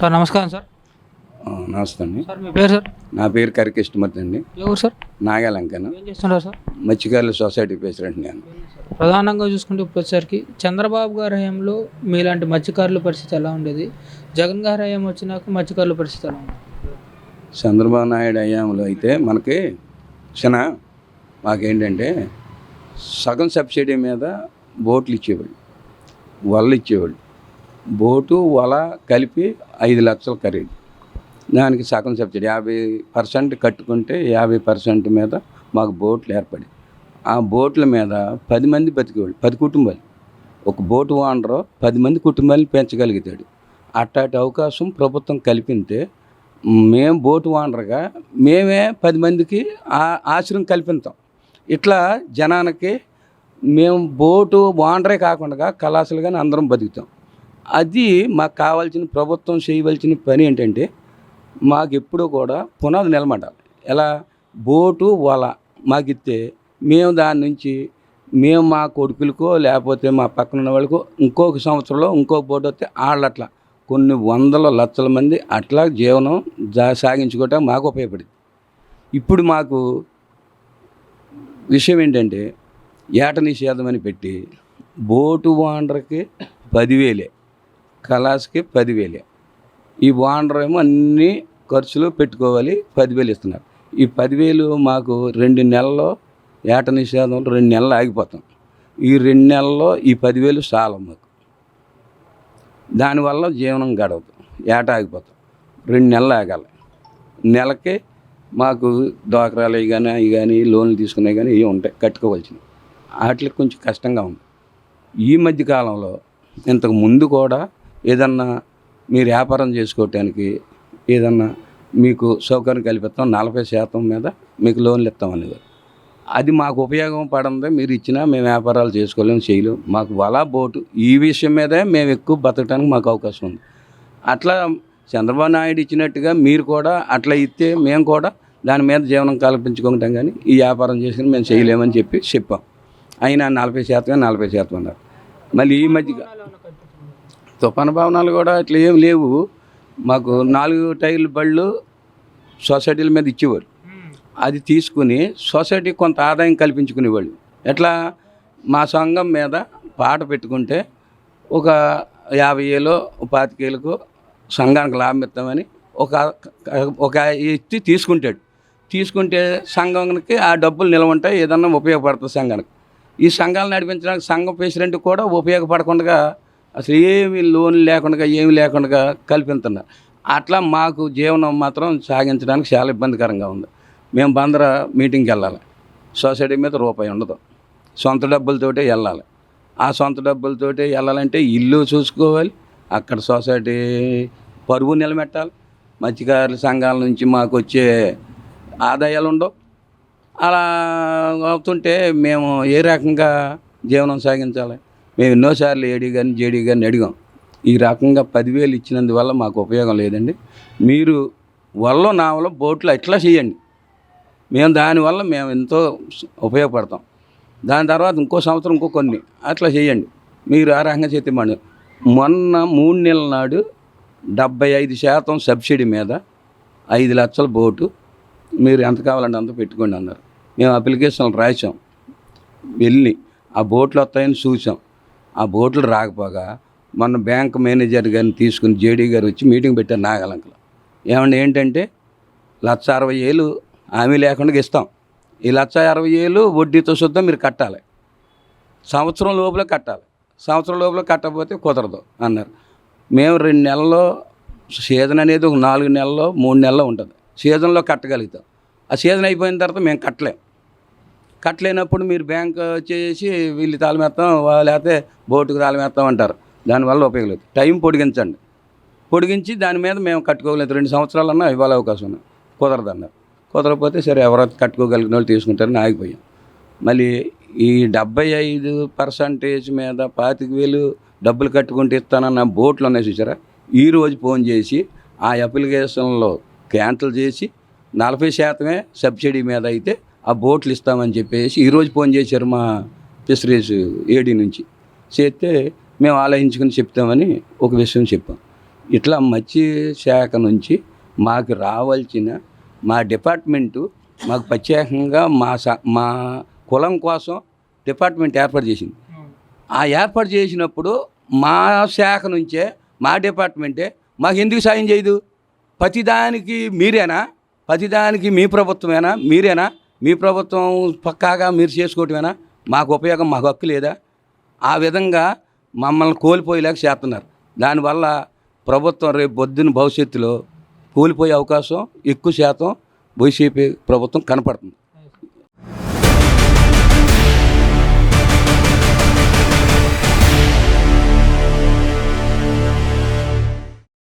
Sir నమస్కారం sir. నమస్తే అండి. సార్ మీ పేరు సార్? నా పేరు కరికృష్ణమూర్తి అండి. సార్? నాగాలంకన. ఏం చేస్తున్నారు సార్? మత్స్యకారుల సొసైటీ ప్రెసిడెంట్ నేను ప్రధానంగా చూసుకుంటే ఇప్పుడు వచ్చేసరికి చంద్రబాబు గారి హయాంలో మీలాంటి మత్స్యకారుల పరిస్థితి ఎలా ఉండేది? జగన్ గారి హయాం వచ్చినాక మత్స్యకారుల పరిస్థితి ఎలా ఉంది? చంద్రబాబు నాయుడు అయ్యాంలో అయితే మనకి చిన్న మాకేంటంటే సగం సబ్సిడీ మీద బోట్లు ఇచ్చేవాళ్ళు వలలు ఇచ్చేవాళ్ళు. బోటు వల కలిపి ఐదు లక్షలు ఖరీదు. దానికి సగం సబ్సిడీ. యాభై పర్సెంట్ కట్టుకుంటే యాభై పర్సెంట్ మీద మాకు బోట్లు ఏర్పడి ఆ బోట్ల మీద పది మంది బతికేవాళ్ళు పది కుటుంబాలు. ఒక బోటు ఓనరు పది మంది కుటుంబాలను పెంచగలుగుతాడు. అట్టాటి అవకాశం ప్రభుత్వం కల్పింటే మేము బోటు ఓనర్గా మేమే పది మందికి ఆ ఆశ్రయం కల్పిస్తాం. ఇట్లా జనానికి మేము బోటు ఓనరే కాకుండా కళాశాలుగానే అందరం బతుకుతాం. అది మాకు కావాల్సిన ప్రభుత్వం చేయవలసిన పని ఏంటంటే మాకు ఎప్పుడూ కూడా పునాది నిలబడాలి ఎలా? బోటు వల మాకిస్తే మేము దాని నుంచి మేము మా కొడుకులకో లేకపోతే మా పక్కన ఉన్న వాళ్ళకో ఇంకొక సంవత్సరంలో ఇంకొక బోటు వస్తే వాళ్ళు అట్లా కొన్ని వందల లక్షల మంది అట్లా జీవనం జా సాగించుకోవటం మాకు ఉపయోగపడింది. ఇప్పుడు మాకు విషయం ఏంటంటే ఏట నిషేధం అని పెట్టి బోటు ఓనర్కి పదివేలే. కలాస్కి పదివేలే. ఈ ఓనర్ ఏమో అన్ని ఖర్చులు పెట్టుకోవాలి పదివేలు ఇస్తున్నారు. ఈ పదివేలు మాకు రెండు నెలల్లో ఏట నిషేధం రెండు నెలలు ఆగిపోతాం. ఈ రెండు నెలల్లో ఈ పదివేలు చాలం మాకు. దానివల్ల జీవనం గడవదు. ఏట ఆగిపోతాం. రెండు నెలలు ఆగాలి. నెలకి మాకు డ్వాక్రాలు అవి కానీ అవి కానీ లోన్లు తీసుకునే కానీ ఇవి ఉంటాయి కట్టుకోవాల్సినవి. వాటికి కొంచెం కష్టంగా ఉంది. ఈ మధ్య కాలంలో ఇంతకు ముందు కూడా ఏదన్నా మీరు వ్యాపారం చేసుకోవటానికి ఏదన్నా మీకు సౌకర్యం కల్పిస్తాం నలభై శాతం మీద మీకు లోన్లు ఇస్తాం అనేవారు అది మాకు ఉపయోగం పడింది మీరు ఇచ్చినా మేము వ్యాపారాలు చేసుకోలేము చేయలేము. మాకు వల బోటు ఈ విషయం మీదే మేము ఎక్కువ బతకడానికి మాకు అవకాశం ఉంది. అట్లా చంద్రబాబు నాయుడు ఇచ్చినట్టుగా మీరు కూడా అట్లా ఇస్తే మేము కూడా దాని మీద జీవనం కల్పించుకుంటాం కానీ ఈ వ్యాపారం చేసుకుని మేము చేయలేమని చెప్పి చెప్పాం. అయినా నలభై శాతమే నలభై శాతం అన్నారు. మళ్ళీ ఈ మధ్య తుఫాను భవనాలు కూడా అట్లా ఏం లేవు. మాకు నాలుగు టైర్ల బళ్ళు సొసైటీల మీద ఇచ్చేవారు. అది తీసుకుని సొసైటీ కొంత ఆదాయం కల్పించుకునేవాళ్ళు. ఎట్లా? మా సంఘం మీద పాట పెట్టుకుంటే ఒక యాభై ఏళ్ళు పాతికేలకు సంఘానికి లాభం ఇస్తామని ఒక ఒక ఎత్తి తీసుకుంటాడు. తీసుకుంటే సంఘానికి ఆ డబ్బులు నిలవ ఉంటాయి ఏదన్నా ఉపయోగపడుతుంది సంఘానికి. ఈ సంఘాలు నడిపించడానికి సంఘం ప్రెసిడెంట్ కూడా ఉపయోగపడకుండా అసలు ఏమి లోన్ లేకుండా ఏమి లేకుండా కల్పిస్తున్నారు అట్లా మాకు జీవనం మాత్రం సాగించడానికి చాలా ఇబ్బందికరంగా ఉంది. మేము బందర మీటింగ్కి వెళ్ళాలి సొసైటీ మీద రూపాయి ఉండదు. సొంత డబ్బులతోటే వెళ్ళాలి. ఆ సొంత డబ్బులతోటే వెళ్ళాలంటే ఇల్లు చూసుకోవాలి. అక్కడ సొసైటీ పరువు నిలబెట్టాలి. మత్స్యకారుల సంఘాల నుంచి మాకు వచ్చే ఆదాయాలు ఉండవు. అలా అవుతుంటే మేము ఏ రకంగా జీవనం సాగించాలి? మేము ఎన్నోసార్లు ఏడీ కానీ జేడీ కానీ అడిగాం. ఈ రకంగా పదివేలు ఇచ్చినందువల్ల మాకు ఉపయోగం లేదండి. మీరు వల్ల నావలో బోట్లు ఎట్లా చేయండి? మేము దానివల్ల మేము ఎంతో ఉపయోగపడతాం. దాని తర్వాత ఇంకో సంవత్సరం ఇంకో కొన్ని అట్లా చేయండి. మీరు ఆ రకంగా చేస్తే మొన్న మూడు నెలల నాడు డెబ్బై ఐదు శాతం సబ్సిడీ మీద ఐదు లక్షల బోటు మీరు ఎంత కావాలంటే అంత పెట్టుకోండి అన్నారు. మేము అప్లికేషన్లు రాసాం వెళ్ళి ఆ బోట్లు వస్తాయని చూసాం ఆ బోట్లు రాకపోగా మొన్న బ్యాంక్ మేనేజర్ గారిని తీసుకుని జేడీ గారు వచ్చి మీటింగ్ పెట్టారు నాగలంకలో. ఏమంటే ఏంటంటే లక్ష అరవై ఏళ్ళు హామీ లేకుండా ఇస్తాం. ఈ లక్ష అరవై ఏళ్ళు వడ్డీతో శుద్ధం మీరు కట్టాలి. సంవత్సరం లోపల కట్టాలి. సంవత్సరం లోపల కట్టకపోతే కుదరదు అన్నారు. మేము రెండు నెలల్లో సీజన్ అనేది ఒక నాలుగు నెలల్లో మూడు నెలల్లో ఉంటుంది. సీజన్లో కట్టగలుగుతాం. ఆ సీజన్ అయిపోయిన తర్వాత మేము కట్టలేం. కట్టలేనప్పుడు మీరు బ్యాంక్ వచ్చేసి వీళ్ళు తాళమేస్తాం లేకపోతే బోటుకు తాళమేస్తాం అంటారు. దానివల్ల ఉపయోగం లేదు టైం పొడిగించండి. పొడిగించి దాని మీద మేము కట్టుకోగలేదు రెండు సంవత్సరాలన్నా ఇవ్వాలి అవకాశం ఉంది. కుదరదన్నారు. కుదరకపోతే సరే ఎవరైతే కట్టుకోగలిగిన వాళ్ళు తీసుకుంటారని ఆగిపోయాం. మళ్ళీ ఈ డెబ్బై ఐదు పర్సంటేజ్ మీద పాతిక వేలు డబ్బులు కట్టుకుంటే ఇస్తానన్న బోట్లు ఉన్నాయి చూసారా? ఈ రోజు ఫోన్ చేసి ఆ అప్లికేషన్లో క్యాన్సిల్ చేసి నలభై శాతమే సబ్సిడీ మీద అయితే ఆ బోట్లు ఇస్తామని చెప్పేసి ఈరోజు ఫోన్ చేశారు మా ఫిషరీస్ ఏడీ నుంచి. చేస్తే మేము ఆలోచించుకుని చెప్తామని ఒక విషయం చెప్పాం. ఇట్లా మత్స్య శాఖ నుంచి మాకు రావాల్సిన మా డిపార్ట్మెంటు మాకు ప్రత్యేకంగా మా స- మా కులం కోసం డిపార్ట్మెంట్ ఏర్పాటు చేసింది. ఆ ఏర్పాటు చేసినప్పుడు మా శాఖ నుంచే మా డిపార్ట్మెంటే మాకు ఎందుకు సాయం చేయదు? ప్రతిదానికి మీరేనా? ప్రతిదానికి మీ ప్రభుత్వమేనా? మీరేనా? మీ ప్రభుత్వం పక్కాగా మీరు చేసుకోవటమేనా? మాకు ఉపయోగం మాకు హక్కు లేదా? ఆ విధంగా మమ్మల్ని కోల్పోయేలాగా చేస్తున్నారు. దానివల్ల ప్రభుత్వం రేపు పొద్దున భవిష్యత్తులో కూలిపోయే అవకాశం ఎక్కువ శాతం వైసీపీ ప్రభుత్వం కనపడుతుంది.